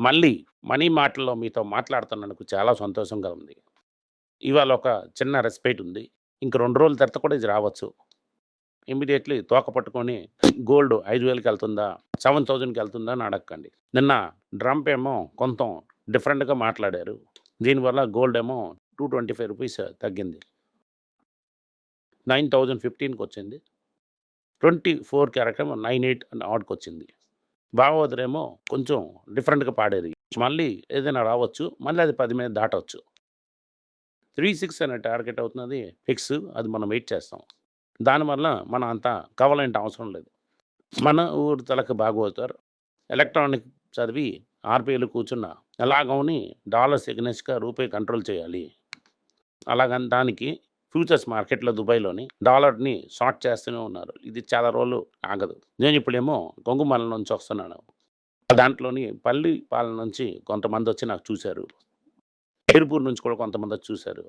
మళ్ళీ మనీ మాటల్లో మీతో మాట్లాడుతున్నందుకు చాలా సంతోషంగా ఉంది. ఇవాళ ఒక చిన్న రెస్పెక్ట్ ఉంది. ఇంక రెండు రోజుల తర్వాత కూడా ఇది రావచ్చు. ఇమీడియట్లీ తోక పట్టుకొని గోల్డ్ 5000కెళ్తుందా? 7000కెళ్తుందా? అని అడగండి నిన్న డ్రంప్ ఏమో కొంత డిఫరెంట్‌గా మాట్లాడారు. దీనివల్ల గోల్డ్ ఏమో టూ ట్వంటీ ఫైవ్ రూపీస్ తగ్గింది. 9015కొచ్చింది. 24 క్యారెట్ ఏమో 98 అండ్ ఆడ్‌కొచ్చింది. భాగవతుడేమో కొంచెం డిఫరెంట్‌గా పాడేది మళ్ళీ ఏదైనా రావచ్చు. మళ్ళీ అది పది మీద దాటవచ్చు త్రీ సిక్స్ అనే టార్గెట్ అవుతున్నది ఫిక్స్. అది మనం వెయిట్ చేస్తాం. దానివల్ల మనం అంత కవలంటే అవసరం లేదు. మన ఊరు తలకు భాగవతారు. ఎలక్ట్రానిక్ చదివి ఆర్పిఎలు కూర్చున్న ఎలాగోని డాలర్స్ ఎగనెస్ట్‌గా రూపాయి కంట్రోల్ చేయాలి. అలాగని దానికి ఫ్యూచర్స్ మార్కెట్‌లో దుబాయ్‌లోని డాలర్‌ని షార్ట్ చేస్తూనే ఉన్నారు. ఇది చాలా రోజులు ఆగదు. నేను ఇప్పుడేమో గొంగుమల నుంచి వస్తున్నాను. దాంట్లోని పల్లి పాలన నుంచి కొంతమందొచ్చి నాకు చూశారు ఎయిర్పూర్ నుంచి కూడా కొంతమంది వచ్చి చూశారు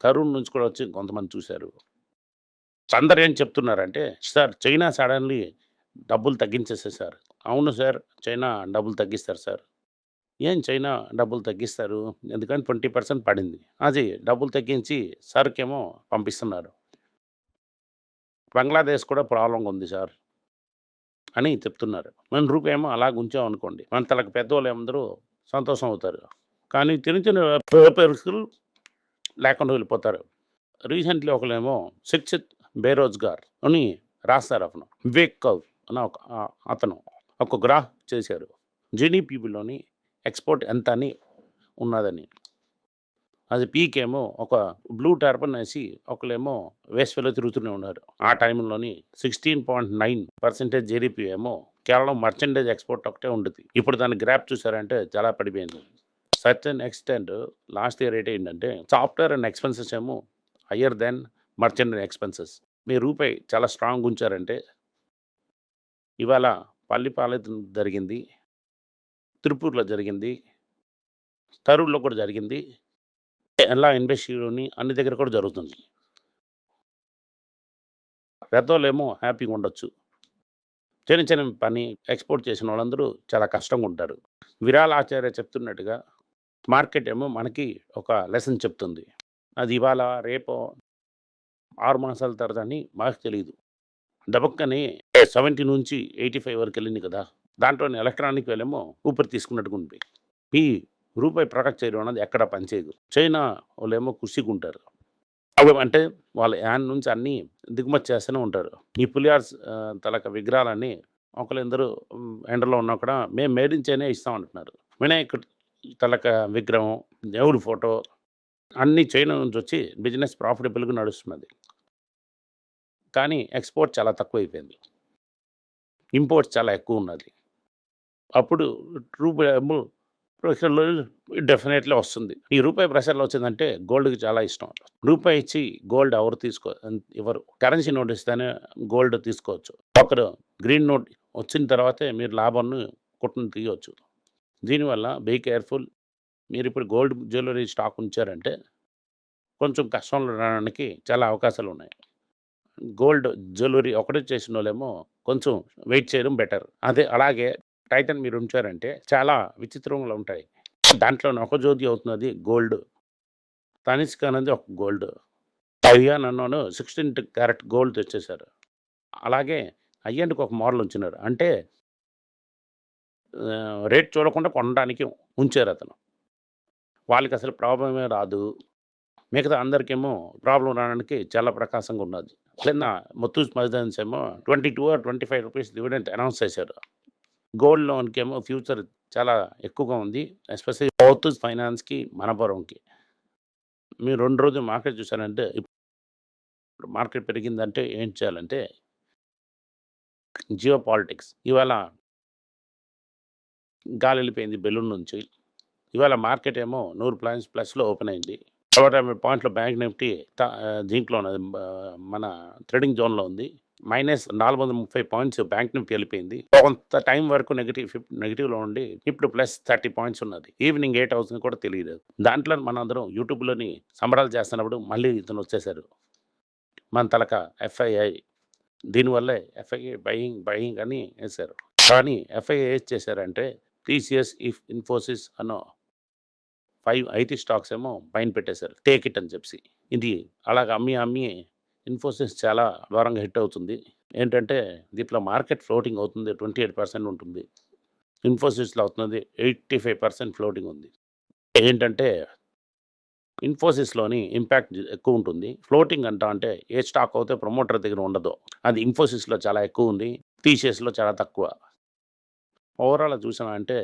కరూర్ నుంచి కూడా వచ్చి కొంతమంది చూశారు అందరు ఏం చెప్తున్నారంటే, "సార్ చైనా సడన్లీ డబ్బులు తగ్గించేసే సార్." అవును సార్. చైనా డబ్బులు తగ్గిస్తారు సార్. ఏం చైనా డబ్బులు తగ్గిస్తారు. ఎందుకంటే 20% పడింది. అది డబ్బులు తగ్గించి సరుకేమో పంపిస్తున్నారు. బంగ్లాదేశ్ కూడా ప్రాబ్లంగా ఉంది సార్. అని చెప్తున్నారు. మన రూపాయి ఏమో ఉంచాం అనుకోండి మన తలకు పెద్దవాళ్ళు అందరూ సంతోషం అవుతారు. కానీ చిన్న చిన్న పేపర్స్‌లు లేకుండా వెళ్ళిపోతారు. రీసెంట్‌లీ ఒకళ్ళేమో శిక్షిత్ బేరోజ్గార్ అని రాస్తారు అతను. వివేక్ కౌర్ అని ఒక అతను ఒక గ్రాఫ్ చేశారు. జీడీపీలోని ఎక్స్‌పోర్ట్ ఎంత అని ఉన్నదని. అది పీక్ ఏమో ఒక బ్లూ టర్బన్ వేసి ఒకళ్ళేమో వేస్‌లో తిరుగుతూనే ఉన్నారు. ఆ టైంలోని 16.9% జీడీపీ ఏమో కేవలం మర్చెంటేజ్ ఎక్స్‌పోర్ట్ ఒకటే ఉంటుంది ఇప్పుడు దాని గ్రాప్ చూసారంటే చాలా పడిపోయింది. Certain extent last year rate ఏంటంటే సాఫ్ట్‌వేర్ అండ్ ఎక్స్‌పెన్సెస్ ఏమో హయ్యర్ దెన్ మర్చండైజ్ ఎక్స్‌పెన్సెస్. మీ రూపాయి చాలా స్ట్రాంగ్‌గా ఉంచారంటే ఇవాళ పల్లిపాలెం జరిగింది. తిరుపూర్‌లో జరిగింది. తరూర్లో కూడా జరిగింది. ఎలా ఇండస్ట్రీలోని అన్ని దగ్గర కూడా జరుగుతుంది. పెద్దోళ్ళేమో హ్యాపీగా ఉండొచ్చు. చిన్న చిన్న పని ఎక్స్‌పోర్ట్ చేసిన వాళ్ళందరూ చాలా కష్టంగా ఉంటారు. విరాల్ ఆచార్య చెప్తున్నట్టుగా మార్కెట్ ఏమో మనకి ఒక లెసన్ చెప్తుంది. అది ఇవాళ రేపో ఆరు మాసాల తర్వాత అని మాకు తెలియదు దబక్కని 70 నుంచి ఎయిటీ ఫైవ్ వరకు వెళ్ళింది కదా! దాంట్లోని ఎలక్ట్రానిక్ వేలేమో ఊపిరి తీసుకున్నట్టుగా ఉంది. ఈ రూపాయి ప్రొటెక్ట్ చేయడం అనేది ఎక్కడ పనిచేయదు. చైనా వాళ్ళేమో కుర్చీకుంటారు అవి అంటే వాళ్ళ యాన్ నుంచి అన్నీ దిగుమతి చేస్తూనే ఉంటారు. ఈ పులియార్స్ తలక విగ్రహాలన్నీ ఒకళ్ళందరూ ఎండలో ఉన్నా కూడా మేము మేడ్ ఇన్ చైనా ఇస్తాం అంటున్నారు. వినాయకుడి తలక విగ్రహం, దేవుడి ఫోటో అన్నీ చైనా నుంచి వచ్చి బిజినెస్ ప్రాఫిటబుల్‌గా నడుస్తున్నది. కానీ ఎక్స్‌పోర్ట్ చాలా తక్కువైపోయింది. ఇంపోర్ట్స్ చాలా ఎక్కువున్నది. అప్పుడు రూపాయి ఏమో ప్రెషర్‌లో డెఫినెట్‌లీ వస్తుంది. ఈ రూపాయి ప్రెషర్‌లో వచ్చిందంటే గోల్డ్‌కి చాలా ఇష్టం. రూపాయి ఇచ్చి గోల్డ్ ఎవరు తీసుకో ఎవరు కరెన్సీ నోట్ ఇస్తేనే గోల్డ్ తీసుకోవచ్చు. ఒకరు గ్రీన్ నోట్ వచ్చిన తర్వాతే మీరు లాభాన్ని కొట్టుని తీయవచ్చు దీనివల్ల బీ కేర్‌ఫుల్. మీరు ఇప్పుడు గోల్డ్ జ్యువెలరీ స్టాక్ ఉంచారంటే కొంచెం కష్టంలో రావడానికి చాలా అవకాశాలు ఉన్నాయి గోల్డ్ జ్యువెలరీ ఒకటే చేసినోళ్ళేమో కొంచెం వెయిట్ చేయడం బెటర్. అదే అలాగే టైటన్ మీరు ఉంచారంటే చాలా విచిత్రంగా ఉంటాయి. దాంట్లో ఒక జ్యోతి అవుతున్నది గోల్డ్. తనిష్క్ అనేది ఒక గోల్డ్. అయ్యా అన్నోను 16 క్యారెట్ గోల్డ్ తెచ్చేశారు అలాగే అయ్యానికి ఒక మోడల్ ఉంచినారు. అంటే రేట్ చూడకుండా కొనడానికి ఉంచారు అతను వాళ్ళకి అసలు ప్రాబ్లమే రాదు. మిగతా అందరికేమో ప్రాబ్లం రావడానికి చాలా ప్రకాశంగా ఉన్నది. నిన్న ముత్తూట్ ఫైనాన్స్ ఏమో 22 ఆర్ 25 రూపీస్ డివిడెండ్ అనౌన్స్ చేశారు. గోల్డ్ లోన్‌కేమో ఫ్యూచర్ చాలా ఎక్కువగా ఉంది. ఎస్పెషల్లీ సౌత్ ఫైనాన్స్‌కి, మనపురంకి. మీరు రెండు రోజులు మార్కెట్ చూసారంటే ఇప్పుడు మార్కెట్ పెరిగిందంటే ఏం చేయాలంటే జియో పాలిటిక్స్ ఇవాళ గాలి వెళ్ళిపోయింది బెలూన్ నుంచి. ఇవాళ మార్కెట్ ఏమో నూరు పాయింట్స్ ప్లస్‌లో ఓపెన్ అయింది. 150 పాయింట్లో బ్యాంక్ నిఫ్టీ దీంట్లో ఉన్నది మన ట్రేడింగ్ జోన్‌లో ఉంది. మైనస్ 430 పాయింట్స్ బ్యాంక్ నిఫ్టీ వెళ్ళిపోయింది. కొంత టైం వరకు నెగెటివ్ ఫిఫ్ ఉండి ఇప్పుడు ప్లస్ 30 పాయింట్స్ ఉన్నది. ఈవినింగ్ ఎయిట్ అవుతుంది కూడా తెలియలేదు. దాంట్లో మనందరం యూట్యూబ్‌లోని సంబరాలు చేస్తున్నప్పుడు మళ్ళీ ఇతను వచ్చేసారు. మన తలక ఎఫ్ఐఐ దీనివల్లే ఎఫ్ఐఐ బయింగ్ బయింగ్ అని వేశారు కానీ ఎఫ్ఐఐ ఏం చేశారంటే టీసీఎస్ ఇఫ్ ఇన్ఫోసిస్ అనో ఫైవ్ ఐటీ స్టాక్స్ ఏమో పైన పెట్టేశారు టేక్ ఇట్ అని చెప్పి ఇది అలాగ అమ్మి అమ్మి ఇన్ఫోసిస్ చాలా ఘోరంగా హిట్ అవుతుంది. ఏంటంటే దీంట్లో మార్కెట్ ఫ్లోటింగ్ అవుతుంది ట్వంటీ ఎయిట్ పర్సెంట్ ఉంటుంది. ఇన్ఫోసిస్లో అవుతున్నది ఎయిటీ ఫైవ్ పర్సెంట్ ఫ్లోటింగ్ ఉంది. ఏంటంటే ఇన్ఫోసిస్లోని ఇంపాక్ట్ ఎక్కువ ఉంటుంది. ఫ్లోటింగ్ అంట అంటే ఏ స్టాక్ అయితే ప్రమోటర్ దగ్గర ఉండదు అది ఇన్ఫోసిస్లో చాలా ఎక్కువ ఉంది టీసీఎస్లో చాలా తక్కువ. ఓవరాల్ చూసాం అంటే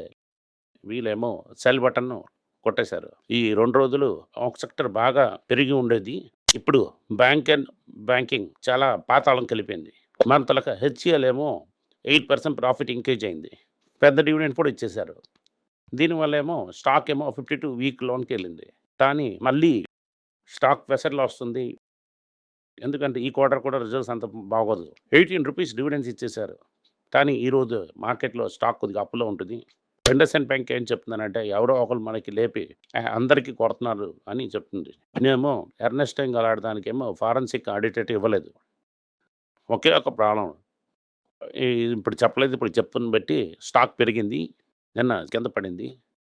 వీళ్ళేమో సెల్ బటన్ కొట్టేశారు. ఈ రెండు రోజులు ఒక సెక్టర్ బాగా పెరిగి ఉండేది. ఇప్పుడు బ్యాంక్ అండ్ బ్యాంకింగ్ చాలా పాతాళం కలిపింది. మన తలక హెచ్సిఎల్ ఏమో ఎయిట్ పర్సెంట్ ప్రాఫిట్ ఇంక్రీజ్ అయింది. పెద్ద డివిడెంట్ కూడా ఇచ్చేశారు. దీనివల్ల ఏమో స్టాక్ ఏమో ఫిఫ్టీ టూ వీక్ లోన్కి వెళ్ళింది. కానీ మళ్ళీ స్టాక్ వెసర్లో వస్తుంది ఎందుకంటే ఈ క్వార్టర్ కూడా రిజల్ట్స్ అంత బాగోదు. ఎయిటీన్ రూపీస్ డివిడెండ్స్ ఇచ్చేశారు. కానీ ఈరోజు మార్కెట్లో స్టాక్ కొద్దిగా అప్పులో ఉంటుంది. అండ్ బ్యాంక్ ఏం చెప్తుందనంటే ఎవరో ఒకరు మనకి లేపి అందరికీ కొడుతున్నారు అని చెప్తుంది. నేమో ఎర్నెస్ట్ టైం గలాడడానికేమో ఫారెన్సిక్ ఆడిటేట్ ఇవ్వలేదు. ఒకే ఒక ప్రాబ్లం. ఇప్పుడు చెప్పలేదు ఇప్పుడు చెప్తున్న బట్టి స్టాక్ పెరిగింది నిన్న కింద పడింది.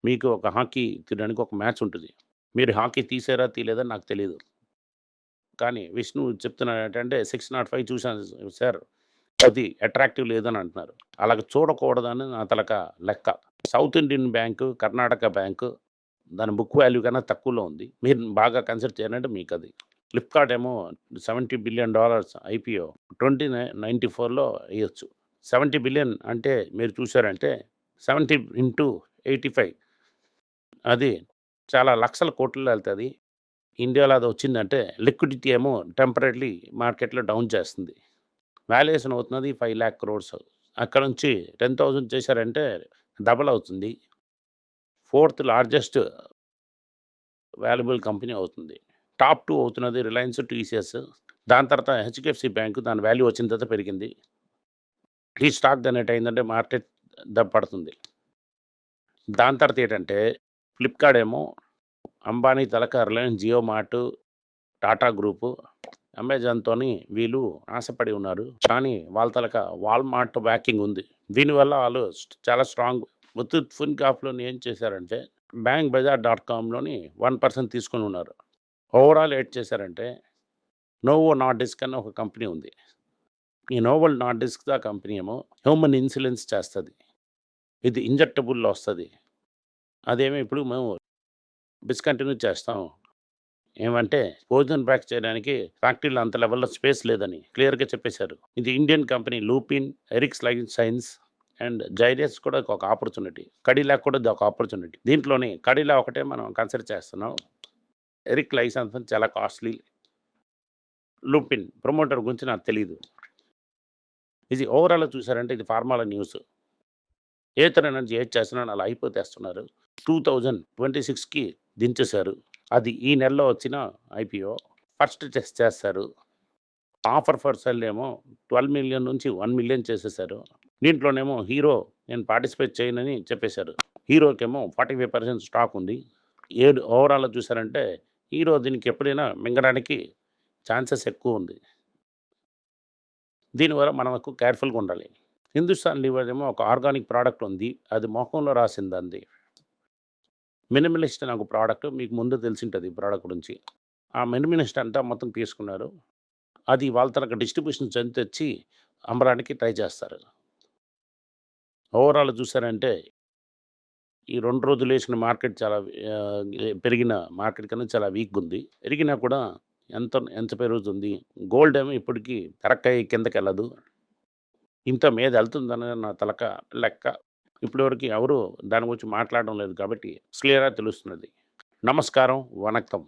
మీకు ఒక హాకీ తీయడానికి ఒక మ్యాచ్ ఉంటుంది. మీరు హాకీ తీసారా తీయలేదా నాకు తెలియదు కానీ విష్ణు చెప్తున్నాడు ఏంటంటే సిక్స్ నాట్ ఫైవ్ చూశాను సార్ అది అట్రాక్టివ్ లేదని అంటున్నారు. అలాగ చూడకూడదని నా తలక లెక్క. South Indian Bank Karnataka bank దాని బుక్ వాల్యూ కన్నా తక్కువలో ఉంది. మీరు బాగా కన్సిడర్ చేయాలంటే మీకు అది ఫ్లిప్కార్ట్ ఏమో seventy billion dollars IPO twenty ninety ఫోర్లో వేయచ్చు. సెవెంటీ బిలియన్ అంటే మీరు చూసారంటే సెవెంటీ ఇంటూ ఎయిటీ ఫైవ్. అది చాలా లక్షల కోట్లలో వెళ్తుంది. ఇండియాలో అది వచ్చిందంటే లిక్విడిటీ ఏమో టెంపరీ మార్కెట్లో డౌన్ చేస్తుంది. వాల్యుయేషన్ అవుతున్నది ఫైవ్ ల్యాక్ క్రోర్స్. అక్కడ నుంచి టెన్ థౌజండ్ చేశారంటే డబల్ అవుతుంది. ఫోర్త్ లార్జెస్ట్ వాల్యుబుల్ కంపెనీ అవుతుంది. టాప్ టూ అవుతున్నది రిలయన్స్ టీసీఎస్. దాని తర్వాత హెచ్డిఎఫ్సి బ్యాంకు దాని వాల్యూ వచ్చిన తర్వాత పెరిగింది. ఈ స్టాక్ దాని ఏంటంటే మార్కెట్ దెబ్బ పడుతుంది. దాని తర్వాత ఏంటంటే ఫ్లిప్కార్ట్ ఏమో అంబానీ తలక Reliance Jio mart Tata group అమెజాన్తో వీళ్ళు ఆశపడి ఉన్నారు. కానీ వాళ్ళ తలక వాల్మార్ట్ బ్యాకింగ్ ఉంది. దీనివల్ల వాళ్ళు చాలా స్ట్రాంగ్ ముత్తూట్ ఫున్ కాఫ్లోని ఏం చేశారంటే బ్యాంక్ బజార్ డాట్ కామ్లోని వన్ పర్సెంట్ తీసుకొని ఉన్నారు. ఓవరాల్ ఏడ్ చేశారంటే నోవో నార్డిస్క్ అని ఒక కంపెనీ ఉంది. ఈ నోవల్ నార్డిస్క్ దా కంపెనీ ఏమో హ్యూమన్ ఇన్సులిన్స్ చేస్తుంది. ఇది ఇంజెక్టబుల్లో వస్తుంది. అదేమో ఇప్పుడు మేము డిస్కంటిన్యూ చేస్తాం. ఏమంటే భోజనం ప్యాక్ చేయడానికి ఫ్యాక్టరీలో అంత లెవెల్లో స్పేస్ లేదని క్లియర్గా చెప్పేశారు. ఇది Indian company Lupin Eris life sciences and జైరియస్ కూడా ఒక ఆపర్చునిటీ. కడిలా కూడా ఇది ఒక ఆపర్చునిటీ. దీంట్లోని కడిలా ఒకటే మనం కన్సిడర్ చేస్తున్నాం. ఎరిక్ లైసెన్స్ చాలా కాస్ట్లీ లూపిన్ ప్రమోటర్ గురించి నాకు తెలియదు ఇది ఓవరాల్ చూసారంటే ఇది ఫార్మాల న్యూస్. ఏతర్ నుంచి ఏది చేస్తున్నా అలా అయిపోతేస్తున్నారు. టూ థౌజండ్ ట్వంటీ సిక్స్కి దించేశారు. అది ఈ నెలలో వచ్చిన ఐపీఓ ఫస్ట్ టెస్ట్ చేస్తారు. ఆఫర్ ఫర్ సెల్ ఏమో ట్వెల్వ్ మిలియన్ నుంచి వన్ మిలియన్ చేసేసారు. దీంట్లోనేమో హీరో నేను పార్టిసిపేట్ చేయనని చెప్పేశారు. హీరోకేమో ఫార్టీ ఫైవ్ పర్సెంట్ స్టాక్ ఉంది. ఏడు ఓవరాల్ చూసారంటే హీరో దీనికి ఎప్పుడైనా మింగడానికి ఛాన్సెస్ ఎక్కువ ఉంది. దీనివల్ల మనకు కేర్ఫుల్గా ఉండాలి. హిందుస్థాన్ లీవర్ ఏమో ఒక ఆర్గానిక్ ప్రోడక్ట్ ఉంది. అది మొహంలో రాసింది అంది మినిమలిస్ట్ అని ఒక ప్రోడక్ట్ మీకు ముందు తెలిసింటుంది ఈ ప్రోడక్ట్ గురించి. ఆ మినిమలిస్ట్ అంతా మొత్తం తీసుకున్నారు. అది వాళ్ళ తనకు డిస్ట్రిబ్యూషన్ చెంది తెచ్చి అమ్మడానికి ట్రై చేస్తారు. ఓవరాల్ చూసారంటే ఈ రెండు రోజులు వేసిన మార్కెట్ చాలా పెరిగిన మార్కెట్ కన్నా చాలా వీక్ ఉంది. పెరిగినా కూడా ఎంత ఎంత పెరుగుతుంది? గోల్డ్ ఏమో ఇప్పటికీ కరెక్ట్ అయ్యి కిందకి వెళ్ళదు ఇంత మీద వెళ్తుందని నా తలక లెక్క. ఇప్పటివరకు ఎవరు దాని గురించి మాట్లాడడం లేదు కాబట్టి క్లియర్గా తెలుస్తున్నది. నమస్కారం వనక్తం